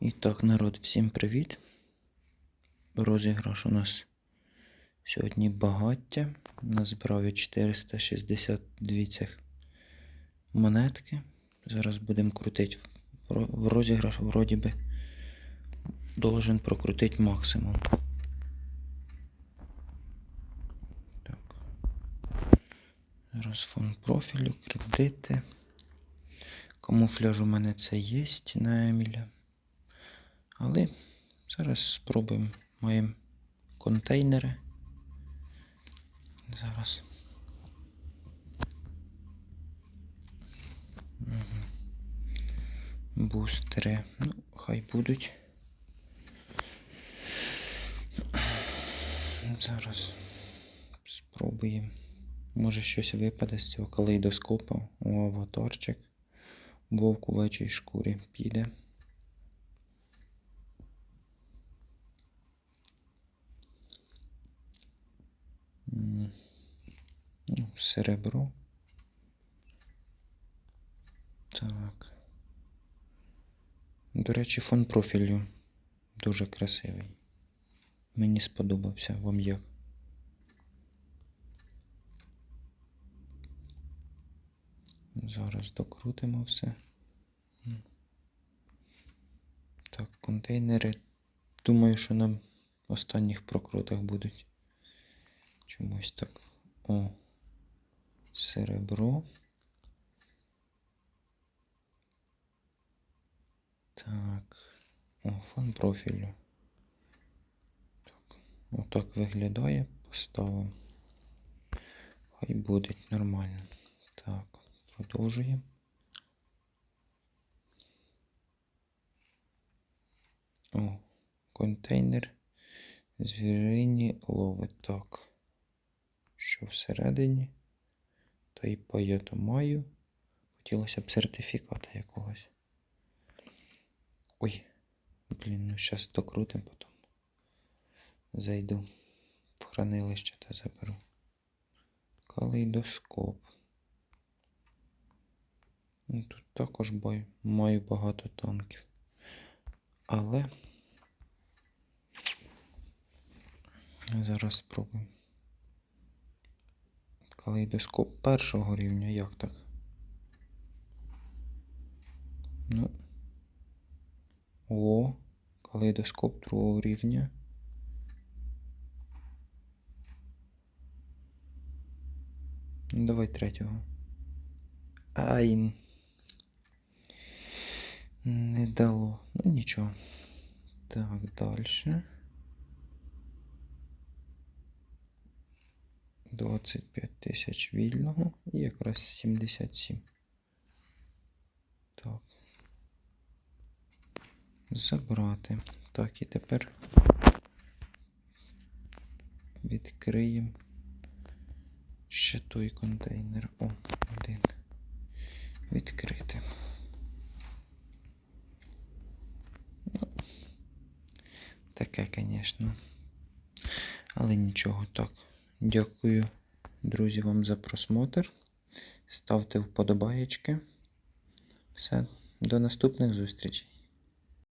І так, народ, всім привіт. Розіграш у нас сьогодні багаття. Назбирав я 462 цих монетки. Зараз будемо крутити. В розіграш вроді би должен прокрутити максимум. Так. Зараз фон профілю, кредити. Камуфляж у мене це є на Еміля. Але зараз спробуємо. Маємо контейнери. Зараз. Бустери. Ну, хай будуть. Зараз спробуємо. Може щось випаде з цього калейдоскопа. О, аватарчик. Вовк у вечій шкурі піде. Серебро. Так. До речі, фон профілю дуже красивий. Мені сподобався вам як. Зараз докрутимо все. Так, контейнери. Думаю, що на останніх прокрутах будуть. Чомусь так. О. Серебро. Так. О, фон профілю. Так. Отак виглядає. Поставимо. Хай буде нормально. Так, продовжуємо. О, контейнер. Звірині ловить. Так. Що всередині? Та й паєту маю. Хотілося б сертифіката якогось. Ой, блін, ну зараз докрутим потім. Зайду в хранилище та заберу. Калейдоскоп. Ну, Тут також бай- маю багато танків. Але зараз спробуємо. Калейдоскоп першого рівня, як так? Ну. О, калейдоскоп другого рівня. Ну, давай третього. Ай. Не дало. Ну нічого. Так, далі. 25 тисяч вільного і якраз 77. Так. Забрати. Так, і тепер відкриємо ще той контейнер. О, один. Відкрити. Ну, таке, звісно. Але нічого так. Дякую, друзі, вам за просмотр. Ставте вподобаєчки. Все, до наступних зустрічей.